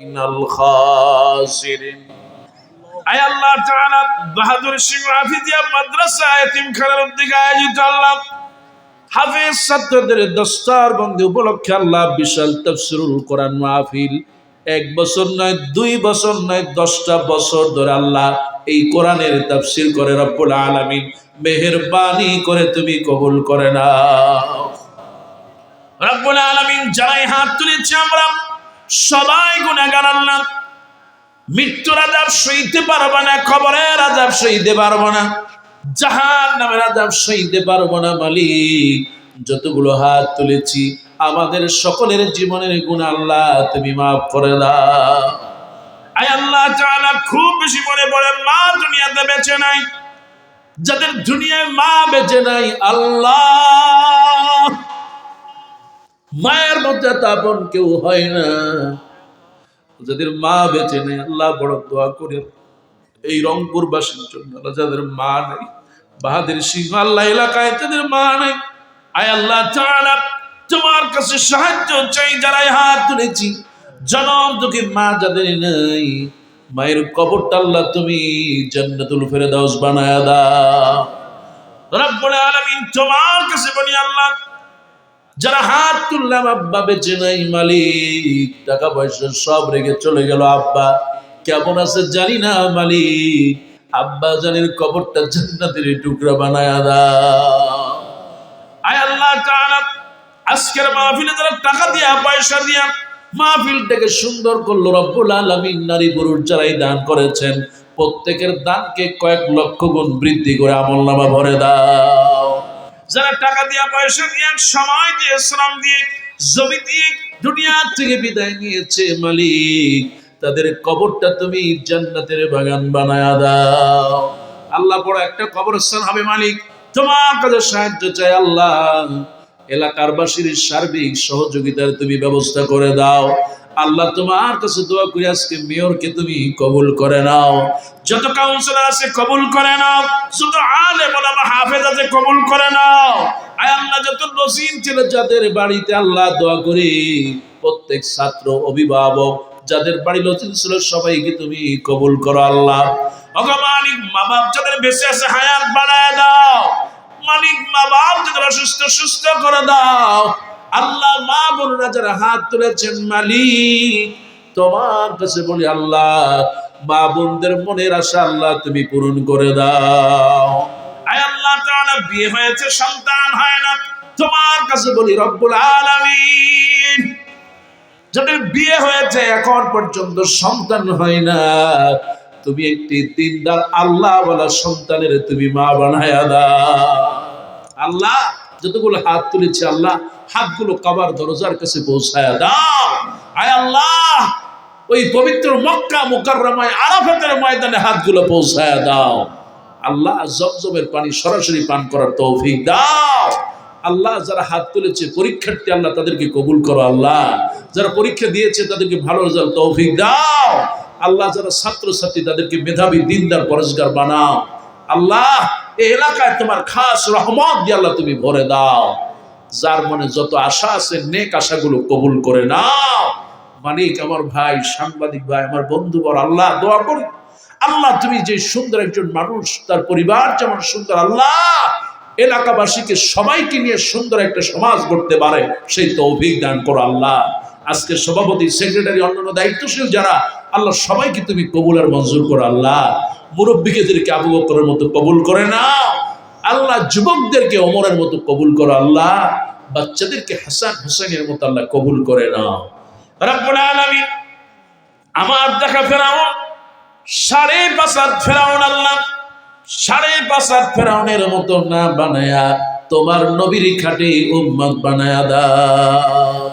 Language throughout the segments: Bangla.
আল্লাহ। এক নয়, দুই নয়, দশটা ধরে আল্লাহ এই কোরআনের করে করে তুমি কবুল করে নাও। রব্বুল আলামিন যারাই হাত তুলেছি আমরা। সবাই গুনাহগার আল্লাহ। মৃত্যুর আজাব সইতে পারব না খবরের আজাব সইতে পারব না জাহান নামের আজাব সইতে পারব না মালিক। যতগুলো হাত তুলেছি, আমাদের সকলের জীবনের গুণ আল্লাহ তুমি মাফ করে দাও। আল্লাহ খুব বেশি মনে পড়ে মা দুনিয়াতে বেঁচে নাই। যাদের দুনিয়ায় মা বেঁচে নাই, আল্লাহ মায়ের মধ্যে তাপন কেউ হয় না। যাদের মা বেঁচে নেই, আল্লাহ বড় দোয়া করে এই রংপুর বাসীর জন্য যাদের মা নেই, বাহাদের সিংহ আল্লাহ এলাকায় তাদের মা নেই, আয় আল্লাহ তাআলা তোমার কাছে সাহায্য চাই, যারাই হাত তুলেছি জনম দুঃখী মা যাদের নেই, মায়ের কবরটা আল্লাহ তুমি জান্নাতুল ফেরদাউস বানায়া দাও। রব্বুল আলামিন তোমার কাছে বলি আল্লাহ যারা হাত তুললাম, আব্বা বেঁচে নাই, মালিক। টাকা পয়সা সব রেখে চলে গেল আব্বা। কেমন আছে জানি না, মালিক। আব্বা জানির কবরটা জান্নাতের টুকরা বানায়া দাও। আয় আল্লাহ তাআলা, আজকের মাহফিলে যারা টাকা দিয়া, পয়সা দিয়া মাহফিলটাকে সুন্দর করল রব্বুল আলামিন, নারী পুরুষ যারাই দান করেছেন, প্রত্যেকের দানকে কয়েক লক্ষ গুণ বৃদ্ধি করে আমল নামা ভরে দাও। যারা টাকা দিয়া পয়সা দিয়ে সময় দিয়ে, শ্রম দিয়ে, জমি দিয়ে দুনিয়া থেকে বিদায় নিয়েছে মালিক, তাদের কবরটা তুমি জান্নাতের বাগান বানায়া দাও। আল্লাহ বড় একটা কবরস্থান হবে মালিক। তোমার কাছে সাহায্য চাই আল্লাহ। এলাকার বাসীর সার্বিক সহযোগিতার তুমি ব্যবস্থা করে দাও। আল্লাহ তোমার কাছে দোয়া করি, আজকে মেয়রকে তুমি কবুল করে নাও। যত কাউন্সিলর আছে কবুল করে নাও, যত আলে মোলামা হাফেজ আছে কবুল করে নাও। আয় আল্লাহ, যত নসিন ছিল, যাদের বাড়িতে আল্লাহ দোয়া করি, প্রত্যেক ছাত্র, অভিভাবক, যাদের বাড়ি লতিন ছিল, সবাইকে তুমি কবুল করো আল্লাহ। মালিক মা বাপ যাদের বেঁচে আছে, হায়াত বাড়ায় দাও। মালিক মা বাপ যাদের অসুস্থ, সুস্থ করে দাও। আল্লাহ মা বোনরা যারা হাত তুলেছেন মালিক, তোমার কাছে বলি, আল্লাহ, মা বোনদের মনের আশা আল্লাহ তুমি পূরণ করে দাও। আল্লাহ তাআলা, বিয়ে হয়েছে, সন্তান হয় না। তোমার কাছে বলি, রব্বুল আলামিন, যাদের বিয়ে হয়েছে, এখন পর্যন্ত সন্তান হয় না। তুমি একটি দিনদার আল্লাহ বলা সন্তানের তুমি মা বানায়া দাও। আল্লাহ যতগুলো হাত তুলেছে আল্লাহ, হাতগুলো কাবার দরজার কাছে পৌঁছায়া দাও। আয় আল্লাহ, ওই পবিত্র মক্কা মুকাররমায় আরাফাতের ময়দানে হাতগুলো পৌঁছায়া দাও। আল্লাহ জমজমের পানি সরাসরি পান করার তৌফিক দাও। আল্লাহ, যারা হাত তুলেছে, পরীক্ষার্থী আল্লাহ, তাদেরকে কবুল করো আল্লাহ। যারা পরীক্ষা দিয়েছে, তাদেরকে ভালো রেজাল্ট, তৌফিক দাও। আল্লাহ, যারা ছাত্র ছাত্রী তাদেরকে মেধাবী, দিনদার, পরেশগার বানাও। আল্লাহ এই এলাকায় তোমার খাস রহমত দিয়ে আল্লাহ তুমি ভরে দাও। যার মনে যত আশা আছে, নেক আশাগুলো কবুল করে নাও। মানিক, আমার ভাই, সাংবাদিক ভাই, আমার বন্ধু বর আল্লাহ, দোয়া করি। আল্লাহ, তুমি যে সুন্দর একজন মানুষ, তার পরিবার যেমন সুন্দর, আল্লাহ, এলাকাবাসীকে সবাইকে নিয়ে সুন্দর একটা সমাজ গড়তে পারে, সেই তৌফিক দান করো আল্লাহ। আজকে সভাপতি, সেক্রেটারি, অন্যান্য দায়িত্বশীল যারা, আল্লাহ সবাইকে তুমি কবুল আর মঞ্জুর করো আল্লাহ। মুরব্বীকেদেরকে আবু বকরের মতো কবুল করে না আল্লাহ যুবকদেরকে অমরের মতো কবুল করো, আল্লাহ বাচ্চাদেরকে হাসান হোসেনের মতো আল্লাহ কবুল করে আলামিন, আমার দেখা ফেরাউন, সাড়ে পাঁচ হাত ফেরাউন আল্লাহ, সাড়ে পাঁচ হাত ফেরাউনের মতো না বানায়া তোমার নবীর খাটে উম্মত বানায়া দাও।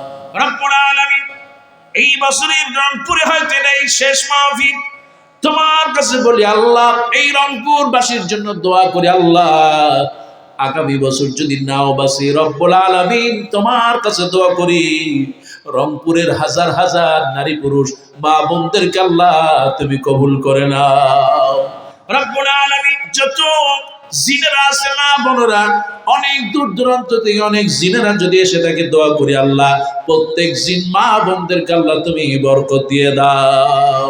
এই বছরের রংপুরে হয়তো এই শেষ মাহফিল। তোমার কাছে বলি, আল্লাহ, এই রংপুর বাসীর জন্য দোয়া করি, আল্লাহ, আগামী বছর যদি নাও বাসি, রব্বুল আলামিন তোমার কাছে দোয়া করি, রংপুরের হাজার হাজার নারী পুরুষ, মা বোনদেরকে আল্লাহ তুমি কবুল করে নাও। রব্বুল আলামিন যত জিনেরা আছে না বোনেরা, অনেক দূর দূরান্ত থেকে অনেক জিনেরা যদি এসে থাকে দোয়া করি, আল্লাহ, প্রত্যেক জিন মা বোনদেরকে আল্লাহ তুমি বরকত দিয়ে দাও।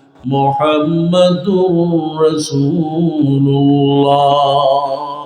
محمد رسول الله.